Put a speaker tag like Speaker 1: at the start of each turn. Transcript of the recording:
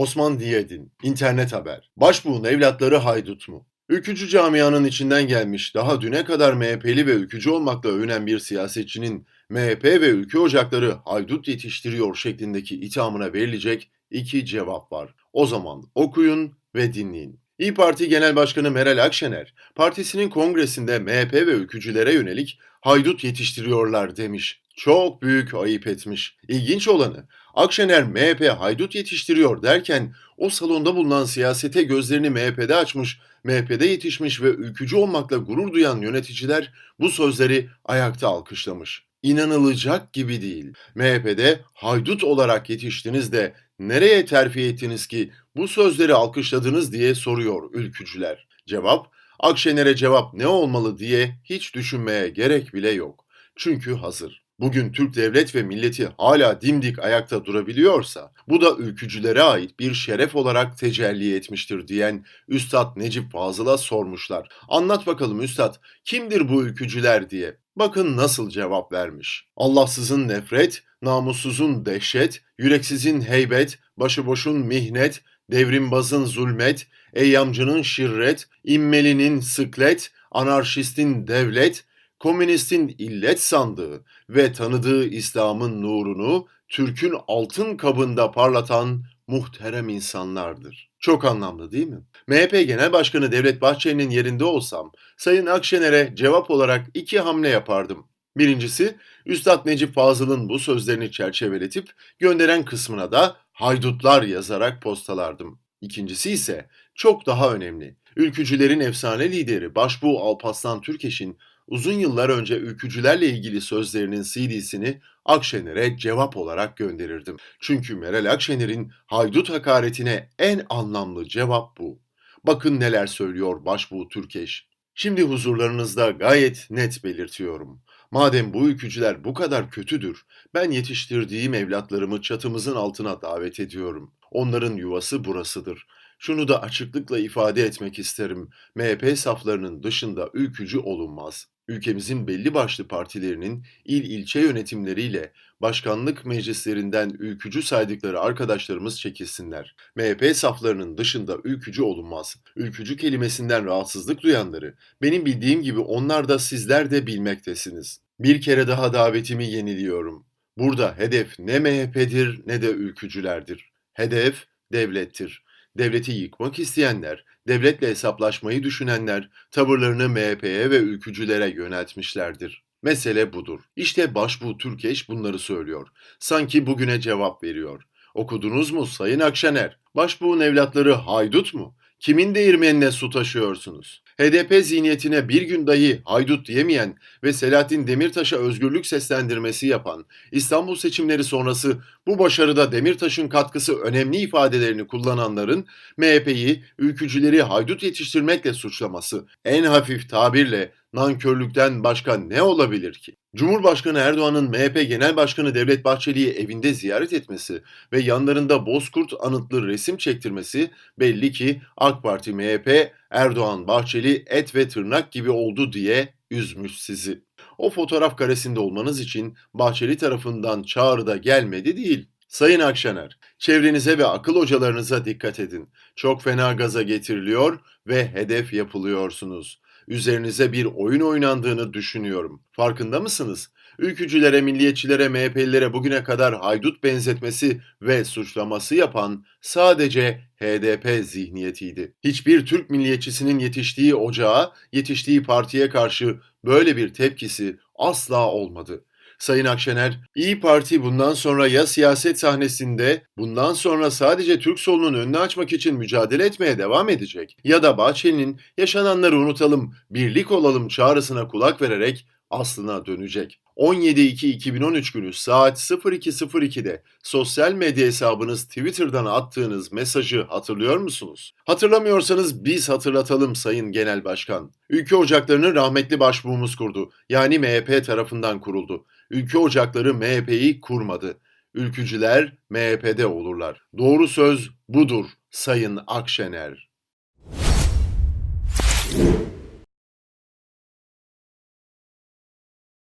Speaker 1: Osman Diyedin, İnternet Haber. Başbuğun evlatları haydut mu? Ülkücü camianın içinden gelmiş, daha düne kadar MHP'li ve ülkücü olmakla övünen bir siyasetçinin MHP ve ülke ocakları haydut yetiştiriyor şeklindeki ithamına verilecek iki cevap var. O zaman okuyun ve dinleyin. İyi Parti Genel Başkanı Meral Akşener, partisinin kongresinde MHP ve ülkücülere yönelik haydut yetiştiriyorlar demiş. Çok büyük ayıp etmiş. İlginç olanı Akşener MHP haydut yetiştiriyor derken o salonda bulunan siyasete gözlerini MHP'de açmış, MHP'de yetişmiş ve ülkücü olmakla gurur duyan yöneticiler bu sözleri ayakta alkışlamış. İnanılacak gibi değil. MHP'de haydut olarak yetiştiniz de nereye terfi ettiniz ki bu sözleri alkışladınız diye soruyor ülkücüler. Cevap, Akşener'e cevap ne olmalı diye hiç düşünmeye gerek bile yok. Çünkü hazır. Bugün Türk devlet ve milleti hala dimdik ayakta durabiliyorsa bu da ülkücülere ait bir şeref olarak tecelli etmiştir diyen Üstad Necip Fazıl'a sormuşlar. Anlat bakalım Üstad kimdir bu ülkücüler diye. Bakın nasıl cevap vermiş. Allahsızın nefret, namussuzun dehşet, yüreksizin heybet, başıboşun mihnet, devrimbazın zulmet, eyyamcının şirret, immelinin sıklet, anarşistin devlet, komünistin illet sandığı ve tanıdığı İslam'ın nurunu Türk'ün altın kabında parlatan muhterem insanlardır. Çok anlamlı değil mi? MHP Genel Başkanı Devlet Bahçeli'nin yerinde olsam Sayın Akşener'e cevap olarak iki hamle yapardım. Birincisi, Üstad Necip Fazıl'ın bu sözlerini çerçeveletip gönderen kısmına da haydutlar yazarak postalardım. İkincisi ise çok daha önemli. Ülkücülerin efsane lideri Başbuğ Alparslan Türkeş'in uzun yıllar önce ülkücülerle ilgili sözlerinin CD'sini Akşener'e cevap olarak gönderirdim. Çünkü Meral Akşener'in haydut hakaretine en anlamlı cevap bu. Bakın neler söylüyor Başbuğ Türkeş. Şimdi huzurlarınızda gayet net belirtiyorum. Madem bu ülkücüler bu kadar kötüdür, ben yetiştirdiğim evlatlarımı çatımızın altına davet ediyorum. Onların yuvası burasıdır. Şunu da açıklıkla ifade etmek isterim. MHP saflarının dışında ülkücü olunmaz. Ülkemizin belli başlı partilerinin il ilçe yönetimleriyle başkanlık meclislerinden ülkücü saydıkları arkadaşlarımız çekilsinler. MHP saflarının dışında ülkücü olunmaz. Ülkücü kelimesinden rahatsızlık duyanları benim bildiğim gibi onlar da sizler de bilmektesiniz. Bir kere daha davetimi yeniliyorum. Burada hedef ne MHP'dir ne de ülkücülerdir. Hedef devlettir. Devleti yıkmak isteyenler, devletle hesaplaşmayı düşünenler tavırlarını MHP'ye ve ülkücülere yöneltmişlerdir. Mesele budur. İşte Başbuğ Türkeş bunları söylüyor. Sanki bugüne cevap veriyor. Okudunuz mu Sayın Akşener? Başbuğ'un evlatları haydut mu? Kimin değirmenine su taşıyorsunuz? HDP zihniyetine bir gün dahi haydut diyemeyen ve Selahattin Demirtaş'a özgürlük seslendirmesi yapan, İstanbul seçimleri sonrası bu başarıda Demirtaş'ın katkısı önemli ifadelerini kullananların MHP'yi ülkücüleri haydut yetiştirmekle suçlaması en hafif tabirle nankörlükten başka ne olabilir ki? Cumhurbaşkanı Erdoğan'ın MHP Genel Başkanı Devlet Bahçeli'yi evinde ziyaret etmesi ve yanlarında Bozkurt anıtlı resim çektirmesi belli ki AK Parti MHP Erdoğan Bahçeli et ve tırnak gibi oldu diye üzmüş sizi. O fotoğraf karesinde olmanız için Bahçeli tarafından çağrı da gelmedi değil. Sayın Akşener, çevrenize ve akıl hocalarınıza dikkat edin. Çok fena gaza getiriliyor ve hedef yapılıyorsunuz. Üzerinize bir oyun oynandığını düşünüyorum. Farkında mısınız? Ülkücülere, milliyetçilere, MHP'lilere bugüne kadar haydut benzetmesi ve suçlaması yapan sadece HDP zihniyetiydi. Hiçbir Türk milliyetçisinin yetiştiği ocağa, yetiştiği partiye karşı böyle bir tepkisi asla olmadı. Sayın Akşener, İyi Parti bundan sonra ya siyaset sahnesinde bundan sonra sadece Türk solunun önünü açmak için mücadele etmeye devam edecek ya da Bahçeli'nin yaşananları unutalım, birlik olalım çağrısına kulak vererek aslına dönecek. 17.2.2013 günü saat 02.02'de sosyal medya hesabınız Twitter'dan attığınız mesajı hatırlıyor musunuz? Hatırlamıyorsanız biz hatırlatalım Sayın Genel Başkan. Ülke ocaklarını rahmetli başbuğumuz kurdu. Yani MHP tarafından kuruldu. Ülke ocakları MHP'yi kurmadı. Ülkücüler MHP'de olurlar. Doğru söz budur Sayın Akşener.